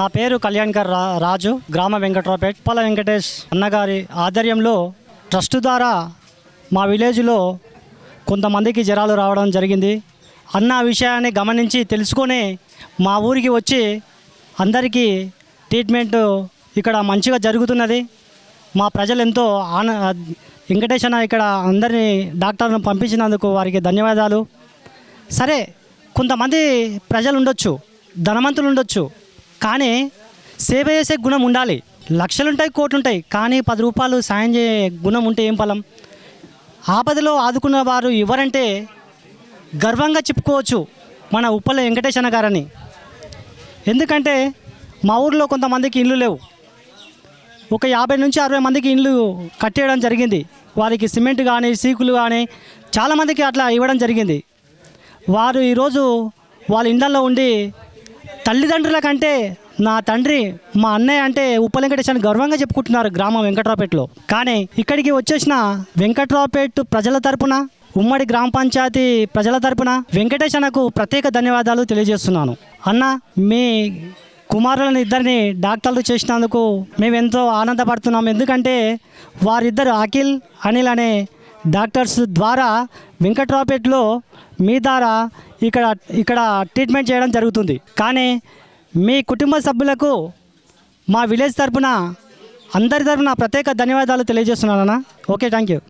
నా పేరు కళ్యాణ్కర్ రా రాజు గ్రామ వెంకట్రావుపేట్ ఉప్పల వెంకటేష్ అన్నగారి ఆధ్వర్యంలో ట్రస్ట్ ద్వారా మా విలేజ్లో కొంతమందికి జ్వరాలు రావడం జరిగింది. అన్న విషయాన్ని గమనించి తెలుసుకొని మా ఊరికి వచ్చి అందరికీ ట్రీట్మెంట్ ఇక్కడ మంచిగా జరుగుతున్నది. మా ప్రజలు ఎంతో ఆన వెంకటేష్ అన్న ఇక్కడ అందరినీ డాక్టర్ను పంపించినందుకు వారికి ధన్యవాదాలు. సరే కొంతమంది ప్రజలు ఉండొచ్చు ధనవంతులు ఉండొచ్చు కానీ సేవ చేసే గుణం ఉండాలి. లక్షలుంటాయి కోట్లుంటాయి కానీ పది రూపాయలు సాయం చేయ గుణం ఉంటే ఏం ఫలం? ఆపదలో ఆదుకున్న వారు ఎవరంటే గర్వంగా చెప్పుకోవచ్చు మన ఉప్పల వెంకటేశన్న గారని. ఎందుకంటే మా ఊర్లో కొంతమందికి ఇల్లు లేవు. ఒక యాభై నుంచి అరవై మందికి ఇండ్లు కట్టేయడం జరిగింది. వారికి సిమెంట్ కానీ సీకులు కానీ చాలామందికి అట్లా ఇవ్వడం జరిగింది. వారు ఈరోజు వాళ్ళ ఇండ్లలో ఉండి తల్లిదండ్రుల కంటే నా తండ్రి మా అన్నయ్య అంటే ఉప్పలెంకటేశ్ అని గర్వంగా చెప్పుకుంటున్నారు గ్రామం వెంకట్రావుపేటలో. కానీ ఇక్కడికి వచ్చేసిన వెంకట్రావుపేట ప్రజల తరపున ఉమ్మడి గ్రామ పంచాయతీ ప్రజల తరపున వెంకటేష్ అన్నకు ప్రత్యేక ధన్యవాదాలు తెలియజేస్తున్నాను. అన్న మీ కుమారులను ఇద్దరిని డాక్టర్లు చేసినందుకు మేము ఎంతో ఆనందపడుతున్నాం. ఎందుకంటే వారిద్దరు అఖిల్ అనిల్ అనే డాక్టర్స్ ద్వారా వెంకట్రావుపేటలో మీ ద్వారా ఇక్కడ ఇక్కడ ట్రీట్మెంట్ చేయడం జరుగుతుంది. కానీ మీ కుటుంబ సభ్యులకు మా విలేజ్ తరపున అందరి తరపున ప్రత్యేక ధన్యవాదాలు తెలియజేస్తున్నానన్నా. Okay thank you.